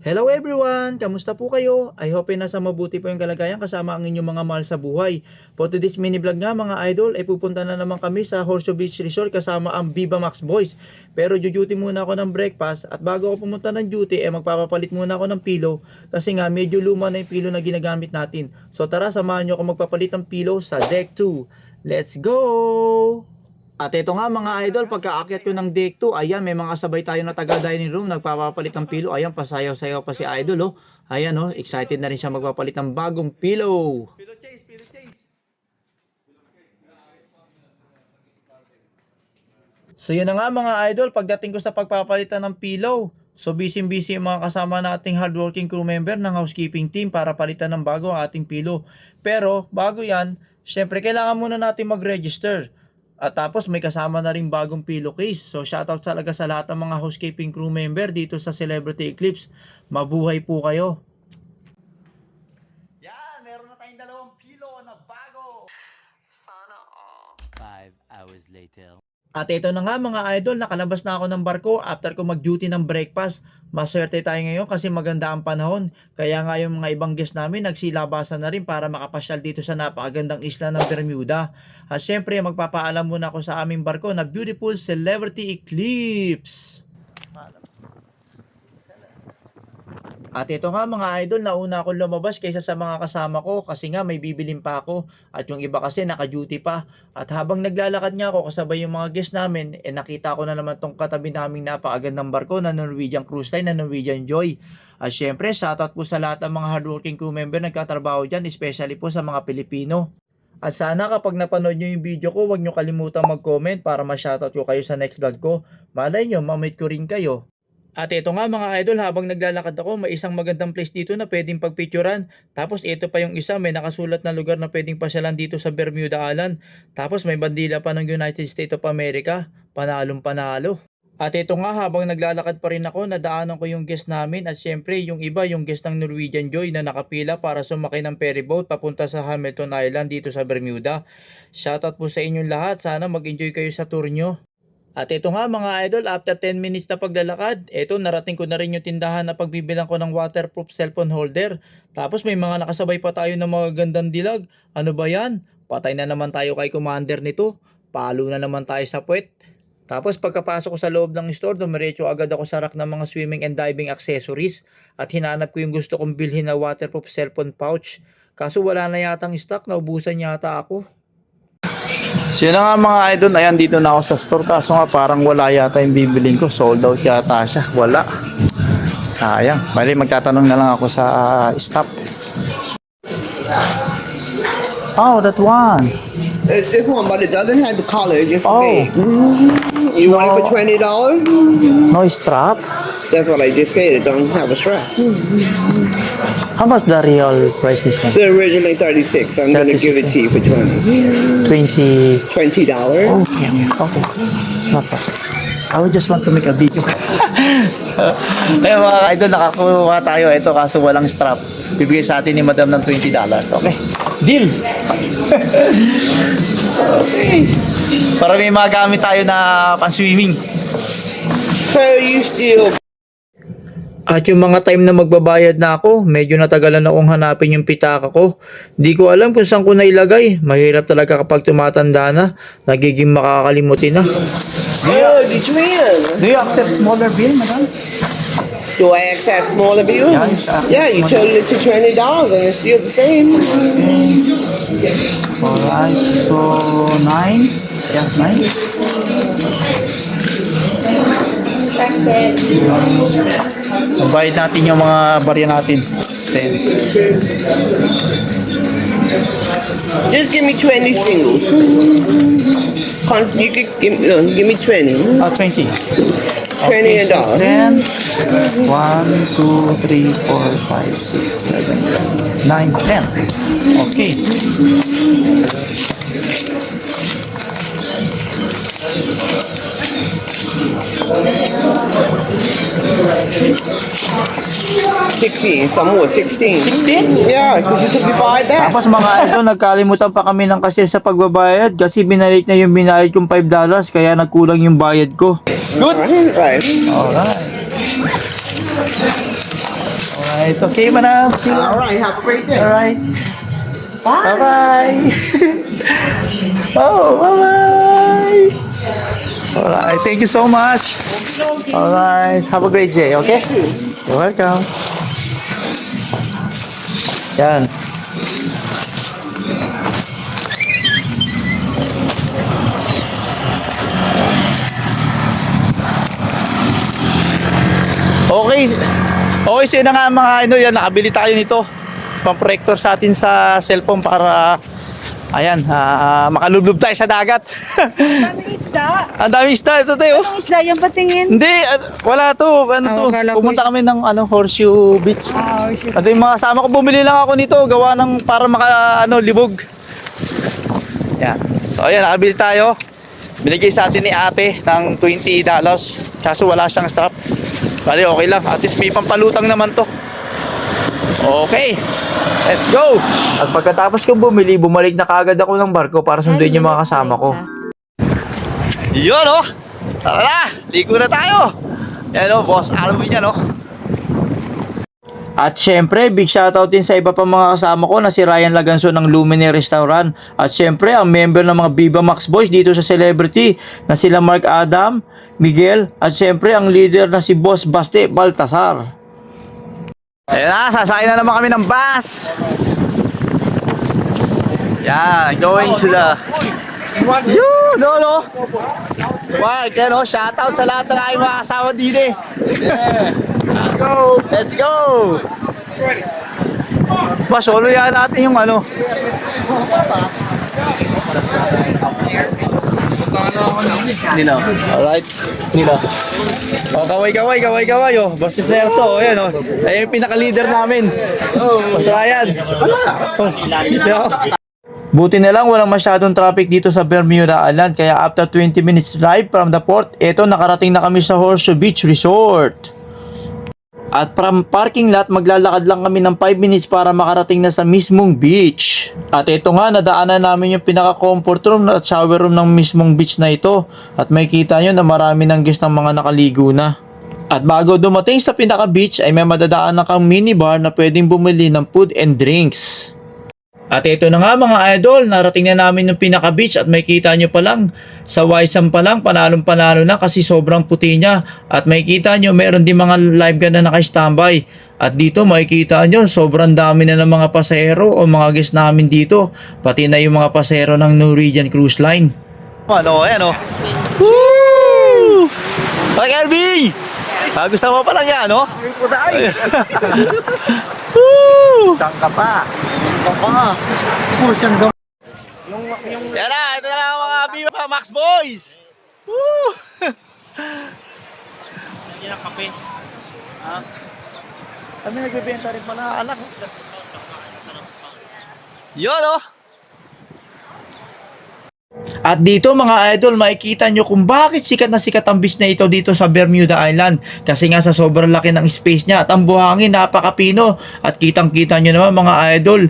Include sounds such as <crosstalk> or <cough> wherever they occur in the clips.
Hello everyone! Kamusta po kayo? I hope ay nasa mabuti po yung kalagayan kasama ang inyong mga mahal sa buhay. For today's mini vlog nga mga idol, ay pupunta na naman kami sa Horseshoe Beach Resort kasama ang Viva Max Boys. Pero duty muna ako ng breakfast at bago ako pumunta ng duty, eh magpapapalit muna ako ng pillow kasi nga medyo luma na yung pillow na ginagamit natin. So tara, samahan nyo ako magpapalit ng pillow sa deck 2. Let's go! At ito nga mga idol, pagkaakyat ko ng deck 2, ayan, may mga sabay tayo na taga dining room, nagpapapalit ng pillow. Ayan, pasayaw-sayaw pa si idol, oh. Ayan, oh, excited na rin siya magpapalit ng bagong pillow. Pillow change, pillow change. So yun na nga mga idol, pagdating ko sa pagpapalitan ng pillow, so busy-busy mga kasama nating hardworking crew member ng housekeeping team para palitan ng bago ang ating pillow. Pero bago yan, syempre kailangan muna natin mag-register. At tapos may kasama na rin bagong pillowcase. So shoutout talaga sa lahat ng mga housekeeping crew member dito sa Celebrity Eclipse. Mabuhay po kayo. Yan, meron na tayong dalawang pillow na bago. Five hours later. At ito na nga mga idol, nakalabas na ako ng barko after ko mag-duty ng breakfast. Maswerte tayo ngayon kasi maganda ang panahon. Kaya nga yung mga ibang guest namin nagsilabasan na rin para makapasyal dito sa napakagandang isla ng Bermuda. At syempre magpapaalam muna ako sa aming barko na beautiful celebrity eclipse. At ito nga mga idol, nauna akong lumabas kaysa sa mga kasama ko kasi nga may bibilin pa ako at yung iba kasi naka-duty pa. At habang naglalakad nga ako kasabay yung mga guests namin, eh nakita ko na naman tong katabi naming napakagandang barko na Norwegian Cruise Line na Norwegian Joy. At syempre, shoutout po sa lahat ng mga hardworking crew member nagkatrabaho dyan, especially po sa mga Pilipino. At sana kapag napanood nyo yung video ko, huwag nyo kalimutang mag-comment para ma-shoutout ko kayo sa next vlog ko. Malay nyo, mamit ko rin kayo. At ito nga mga idol, habang naglalakad ako, may isang magandang place dito na pwedeng pagpicturan. Tapos ito pa yung isa, may nakasulat na lugar na pwedeng pasyalan dito sa Bermuda Island. Tapos may bandila pa ng United States of America. Panalong panalo. At ito nga habang naglalakad pa rin ako, nadaanan ko yung guest namin at syempre yung iba yung guest ng Norwegian Joy na nakapila para sumakay ng ferryboat papunta sa Hamilton Island dito sa Bermuda. Shoutout po sa inyong lahat, sana mag-enjoy kayo sa tour nyo. At ito nga mga idol, after 10 minutes na paglalakad, ito narating ko na rin yung tindahan na pagbibilang ko ng waterproof cellphone holder. Tapos may mga nakasabay pa tayo ng mga gandang dilag. Ano ba yan? Patay na naman tayo kay commander nito. Palo na naman tayo sa puwet. Tapos pagkapasok ko sa loob ng store, dumiretso agad ako sa rack ng mga swimming and diving accessories at hinanap ko yung gusto kong bilhin na waterproof cellphone pouch. Kaso wala na yatang stock, naubusan yata ako. So yun nga mga idol, ayan dito na ako sa store kaso nga parang wala yata yung bibiling ko. Sold out yata siya. Wala. Sayang. Bali magtatanong na lang ako sa uh, staff. Oh, that one. It's this one, but it doesn't have the. It's just Oh. big. You want it for twenty dollars? No strap. That's what I just said. It don't have a strap. How much the real price this one? Originally thirty six. I'm gonna 36, give it to you for twenty. 20. Twenty dollars. Okay, okay. Not bad. I would just want to make a video. <laughs> eh mga idol, nakakuha tayo. Ito kaso walang strap. Bibigay sa atin ni madam ng $20. Okay. Deal! okay. <laughs> Para may magamit tayo na pan-swimming. So you still At yung mga time na magbabayad na ako, medyo natagalan akong hanapin yung pitaka ko. Di ko alam kung saan ko nailagay. Mahirap talaga kapag tumatanda na. Nagiging makakalimutin na. Oh, did you win? Do you accept smaller bill, madam? Do I accept smaller bills? Yeah, yeah, you told it to twenty dollars and it's still the same. Alright, so 9. Yeah, 9. Bayad natin yung mga barya natin. 10. Just give me twenty singles. Con- You could give, no, give me twenty. Ah, 20. Twenty and dollar. 10. 1, 2, 3, 4, 5, 6, 7, 9, 10. Okay. Sixteen. Some more. Sixteen. 16? Yeah, because you took five back. Tapos mga idol, nagkalimutan pa kami ng cashier sa pagbabayad kasi binalik na yung binayad kong $5 kaya nagkulang yung bayad ko. Good. Right. Alright. Alright, okay manang. Alright, have a great day. Alright. Bye-bye. <laughs> oh, bye-bye. Alright, thank you so much. Alright, have a great day, okay? You're welcome. Yan. Okay. Okay, so yun na nga mga ano yan, nakabili tayo nito. Pang-projector sa atin sa cellphone para ayan, ah, makalublob tayo sa dagat. <laughs> Daming. Ang dami isda ito tayo. Anong isda yung patingin? Hindi, wala to. Ano Ah, to? akala ko Pumunta kami ng ano, Horseshoe Beach. Ah, oh, shit. Ito yung mga kasama ko, bumili lang ako nito, gawa ng para maka ano, libog. Yan. So ayan, nakabili tayo. Binigay sa atin ni ate ng $20. Kaso wala siyang strap. Bali, okay lang. At least may pampalutang naman to. Okay. Let's go! At pagkatapos kong bumili, bumalik na kagad ako ng barko para sunduin yung mga kasama ko. Yun oh! Tara na! Ligo na tayo! Yan oh, boss. Alam mo yan oh. At syempre, big shoutout din sa iba pa mga kasama ko na si Ryan Laganso ng Lumine Restaurant. At syempre, ang member ng mga Viva Max Boys dito sa Celebrity na sila Mark Adam, Miguel, at syempre ang leader na si Boss Baste Baltasar. Ayan na, sasakay na naman kami ng bus. Yan, going to the... Yun, no, no. Wow, kaya no, shoutout sa lahat ng aking mga kasama dito eh. Let's go! Let's go! Solo yan natin yung ano. Nino. Alright. Nila. Oh, kaway, kaway, kaway, kaway, oh. Basta na to, oh, yan, oh. Ay, yung pinaka-leader namin. Ryan. Oh, yeah. Buti na lang walang masyadong traffic dito sa Bermuda Island kaya after 20 minutes drive from the port, eto nakarating na kami sa Horseshoe Beach Resort. At from parking lot, maglalakad lang kami ng 5 minutes para makarating na sa mismong beach. At ito nga, nadaanan namin yung pinaka-comfort room at shower room ng mismong beach na ito. At may kita nyo na marami ng guest ng mga nakaligo na. At bago dumating sa pinaka-beach ay may madadaanan kang minibar na pwedeng bumili ng food and drinks. At ito na nga mga idol, narating na namin yung pinaka-beach at may kita nyo pa lang, sa Waisam pa lang, panalong panalo na kasi sobrang puti niya. At may kita nyo, meron din mga live gun na naka-standby. At dito makikita nyo, sobrang dami na ng mga pasahero o mga guest namin dito, pati na yung mga pasahero ng Norwegian Cruise Line. Ano, ayan o. Woo! Pak Elving! Ah, gusto mo pa lang yan, no? <laughs> Woo! Tangka pa. Yan na, ito na lang ang mga Viva Max Boys! Woo! Hindi na kape. Ha? Kami nagbebenta rin pala, alak. Yun, oh! At dito mga idol, makikita nyo kung bakit sikat na sikat ang beach na ito dito sa Bermuda Island. Kasi nga sa sobrang laki ng space niya at ang buhangin napakapino. At kitang kita nyo naman mga idol,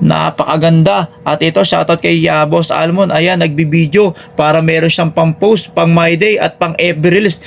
napakaganda. At ito shoutout kay uh, Boss Almon, ayan nagbibideo para meron siyang pang post, pang my day at pang FB Reels.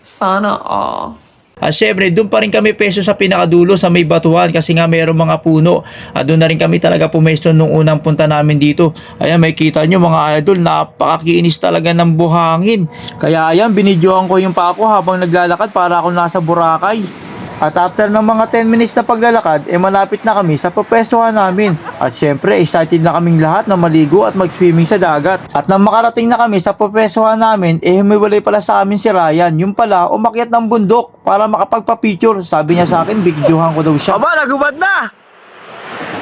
Sana all. At syempre, doon pa rin kami peso sa pinakadulo sa may batuhan kasi nga mayroong mga puno. At doon na rin kami talaga pumesto nung unang punta namin dito. Ayan, may kita nyo mga idol, napakakinis talaga ng buhangin. Kaya ayan, binidyohan ko yung pa ako habang naglalakad para ako nasa Boracay. At after ng mga 10 minutes na paglalakad, eh malapit na kami sa papwestuhan namin. At syempre, excited na kaming lahat na maligo at mag-swimming sa dagat. At nang makarating na kami sa papwestuhan namin, eh humiwalay pala sa amin si Ryan. Yung pala, umakyat ng bundok para makapagpa-picture. Sabi niya sa akin, bigyohan ko daw siya. Aba, nagubad na!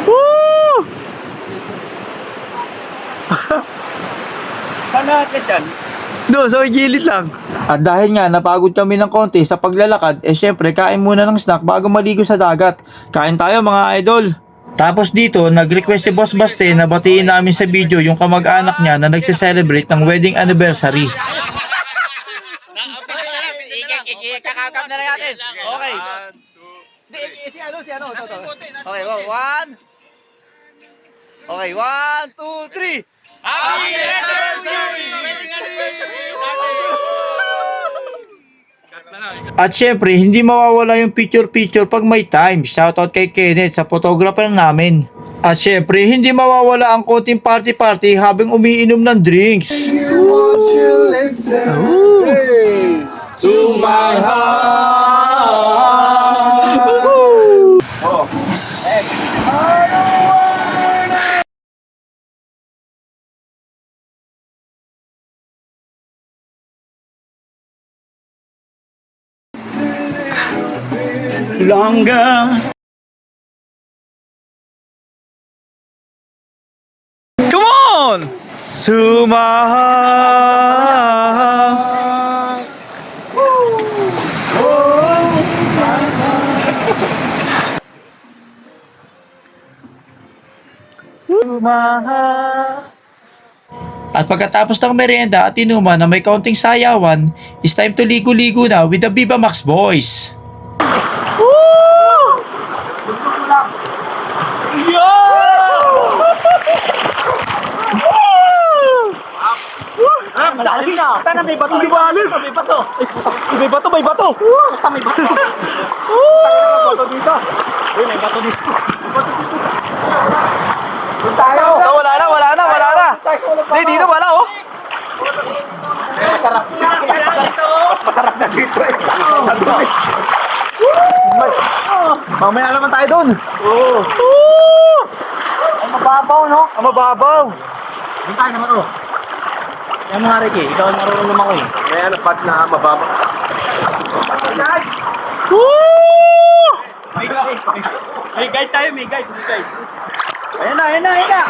Woo! Sana ka dyan. Do, sa gilid lang. At dahil nga napagod kami ng konti sa paglalakad, eh syempre kain muna ng snack bago maligo sa dagat. Kain tayo mga idol. Tapos dito, nag-request si Boss Baste na batiin namin sa video yung kamag-anak niya na nagse-celebrate ng wedding anniversary. Kakakap na lang natin. Okay. Si ano, ano. Okay, one. Okay, one, two, three. Happy anniversary! Wedding anniversary! At syempre, hindi mawawala yung picture-picture pag may time. Shoutout kay Kenneth sa photographer namin. At syempre, hindi mawawala ang konting party-party habang umiinom ng drinks. Longer. Come on! Sumaha. Sumaha. At pagkatapos ng merienda at inuman na may kaunting sayawan, it's time to ligo-ligo na with the Viva Max Boys. Malalim na. Sana may bato. May bato. May bato. May bato. May bato. Basta may bato. May bato dito. Uy, may bato dito. Doon tayo. Wala na, wala na, wala na. Hindi, dito wala oh. Masarap. Masarap na dito eh. Mamaya naman tayo doon. Oo. Ang mababaw, no? Ang mababaw. Tayo naman oh. Yan mga Ricky, ikaw ang marunong lumangoy. May ano, pat na mababa. Woo! May guide. May guide tayo, may guide, may guide. Ayan na, ayan na, ayan na.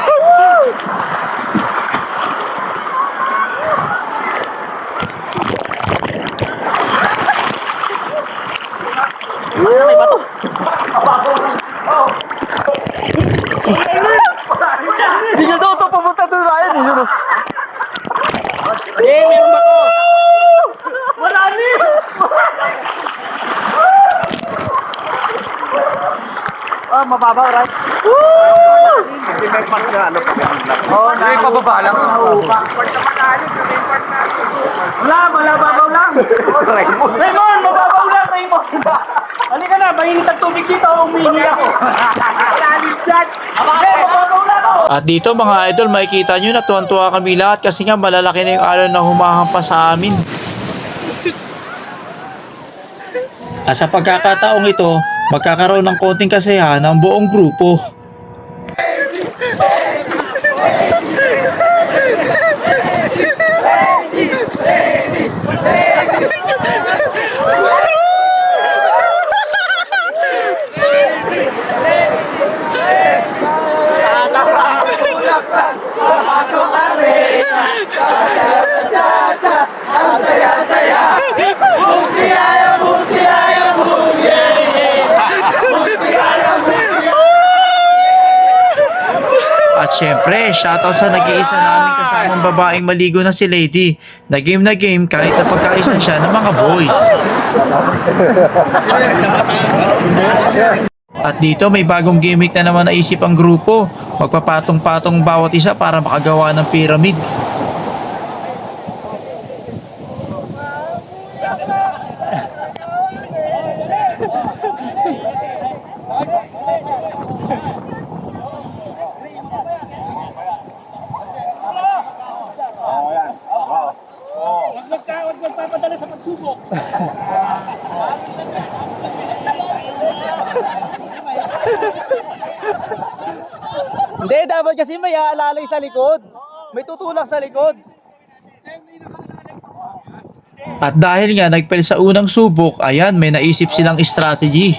Bato. Hindi ka daw ito pumunta doon Ryan. Hindi doon. Eh, meron ba to? <laughs> Marami! Oh, mababaw, right? Woo! Hindi may part na ano pa. Oo, na. May pababa lang. Wala, wala, babaw lang. <laughs> Raymond! Raymond, mababaw lang, Raymond! Halika na, mainit ang tubig dito, ako. Dyan! Hindi, lang ako. At dito mga idol, makikita nyo na tuwan-tuwa kami lahat kasi nga malalaki na yung alon na humahampas sa amin. At sa pagkakataong ito, magkakaroon ng konting kasayahan ng buong grupo. At syempre, shoutout sa nag-iisa namin kasamang babaeng maligo na si Lady. Na game na game kahit na pagkaisan siya ng mga boys. At dito may bagong gimmick na naman naisip ang grupo. Magpapatong-patong bawat isa para makagawa ng pyramid. Hindi, dapat kasi may aalalay sa likod. May tutulak sa likod. At dahil nga nagpel sa unang subok, ayan may naisip silang strategy.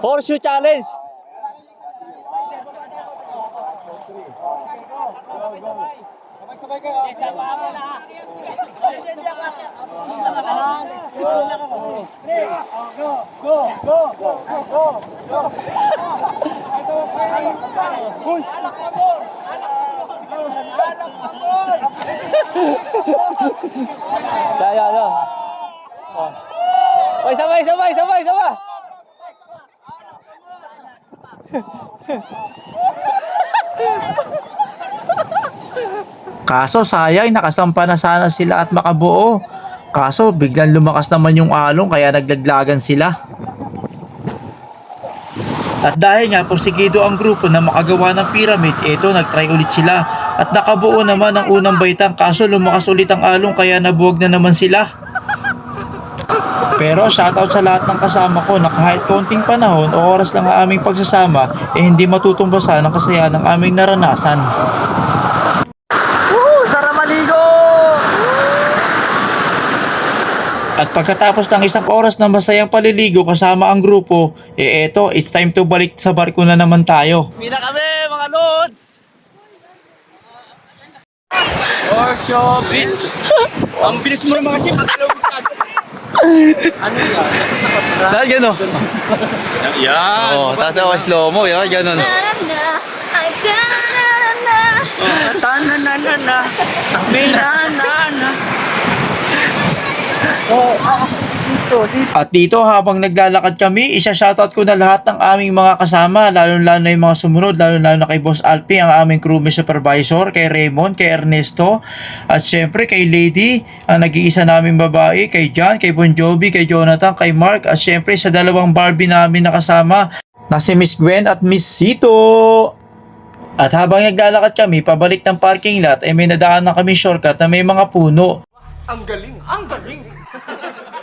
Horseshoe challenge. Ya, ya, ya. Sabay, sabay, sabay, sabay, sabay. Kaso sayang, nakasampa na sana sila at makabuo. Kaso biglang lumakas naman yung alon kaya naglaglagan sila. At dahil nga porsigido ang grupo na makagawa ng pyramid, eto nagtry ulit sila. At nakabuo naman ang unang baitang kaso lumakas ulit ang alon kaya nabuwag na naman sila. Pero shoutout sa lahat ng kasama ko na kahit konting panahon o oras lang ang aming pagsasama, eh hindi matutumbasan ang kasayahan ng aming naranasan. Woo! Sarap maligo! At pagkatapos ng isang oras na masayang paliligo kasama ang grupo, eh eto, it's time to balik sa barko na naman tayo. Mina kami mga lods! Workshop! Ang bilis mo naman kasi magalaw sa Dahil gano? Yan! Oo, tapos ako slow mo, yan, ganun. Tananana, <laughs> binanana. At dito habang naglalakad kami, isa-shoutout ko na lahat ng aming mga kasama, lalo-lalo na yung mga sumunod, lalo-lalo na kay Boss Alpi, ang aming crewmate supervisor, kay Raymond, kay Ernesto, at syempre kay Lady, ang nag-iisa naming babae, kay John, kay Bon Jovi, kay Jonathan, kay Mark, at syempre sa dalawang Barbie namin na kasama, na si Miss Gwen at Miss Sito. At habang naglalakad kami, pabalik ng parking lot, ay may nadaan na kami shortcut na may mga puno. <laughs>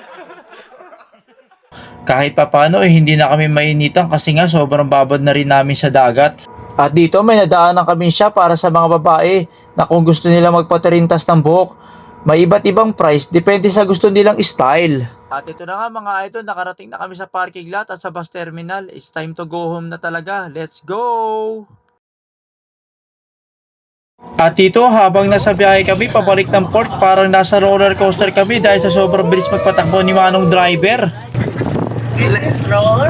kahit papano eh hindi na kami mainitan kasi nga sobrang babad na rin namin sa dagat. At dito may nadaanan kami siya para sa mga babae na kung gusto nila magpatirintas ng buhok, may iba't ibang price depende sa gusto nilang style. At ito na nga mga idol, nakarating na kami sa parking lot at sa bus terminal. It's time to go home na talaga. Let's go! At dito habang nasa biyahe kami pabalik ng port parang nasa roller coaster kami dahil sa sobrang bilis magpatakbo ni Manong driver. Let's roll.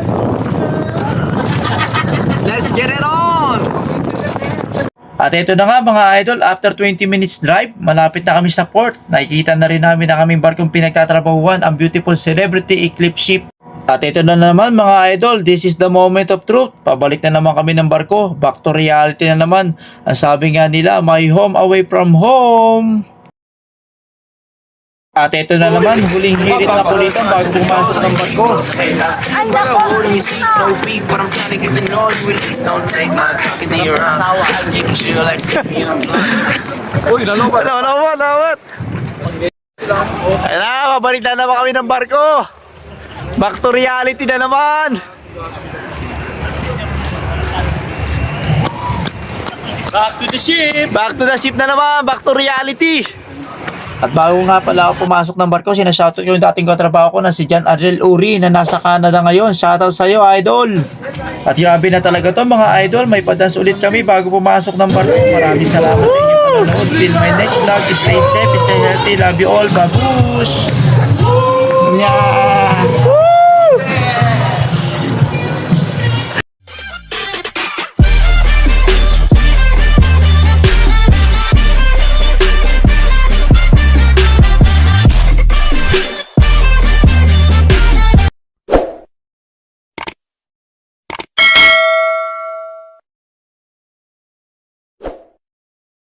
Let's get it on! At ito na nga mga idol, after 20 minutes drive, malapit na kami sa port. Nakikita na rin namin ang aming barkong pinagtatrabahuan, ang beautiful Celebrity Eclipse Ship. At ito na naman mga idol, this is the moment of truth. Pabalik na naman kami ng barko, back to reality na naman. Ang sabi nga nila, my home away from home. At ito na naman, huling hirit na kulitan bago pumasok ng barko. Uy, lalo ba? Ano, lawat, lawat. Ayun na, mabalik na naman kami ng barko. Back to reality na naman. Back to the ship! Back to the ship na naman, back to reality. At bago nga pala ako pumasok ng barko, sinashoutout ko yung dating katrabaho ko na si John Adriel Uri na nasa Canada ngayon. Shoutout sa'yo, idol! At grabe na talaga to mga idol, may padance ulit kami bago pumasok ng barko. Maraming salamat sa inyong panonood. Till my next vlog, stay safe, stay healthy, love you all, babush! Nya!